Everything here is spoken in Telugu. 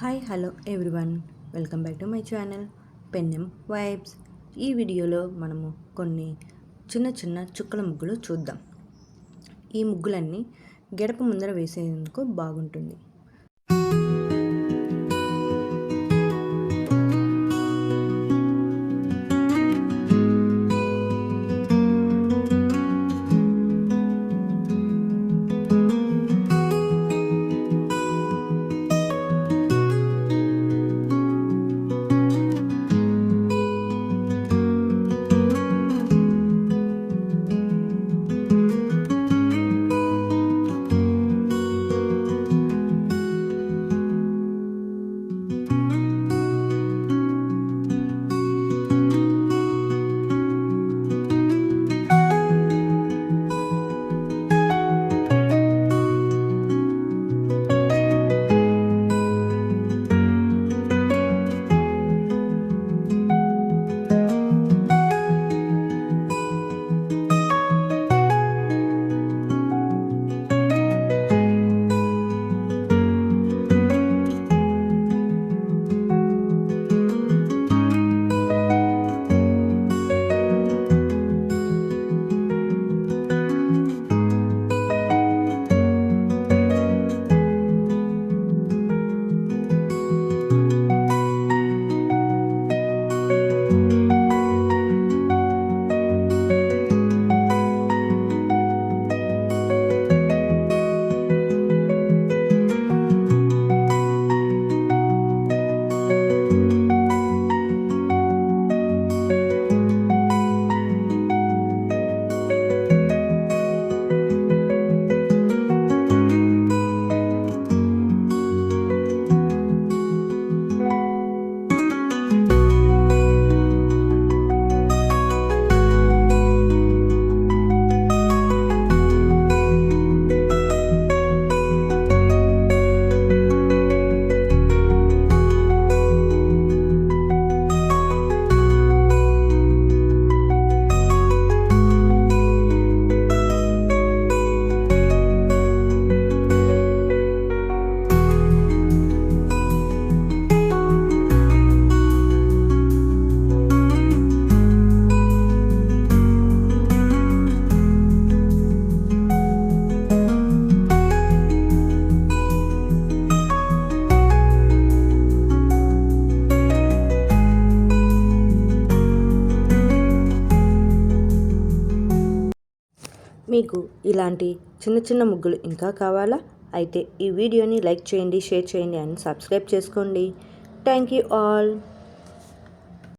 Hi hello everyone welcome back to my channel Pennem vibes ఈ వీడియోలో మనము కొన్ని చిన్న చిన్న చుక్కల ముగ్గులు చూద్దాం. ఈ ముగ్గులన్నీ గడప ముందర వేసేందుకు బాగుంటుంది. మీకు ఇలాంటి చిన్న చిన్న ముగ్గులు ఇంకా కావాలా? అయితే ఈ వీడియోని లైక్ చేయండి షేర్ చేయండి అండ్ సబ్స్క్రైబ్ చేసుకోండి. Thank you all.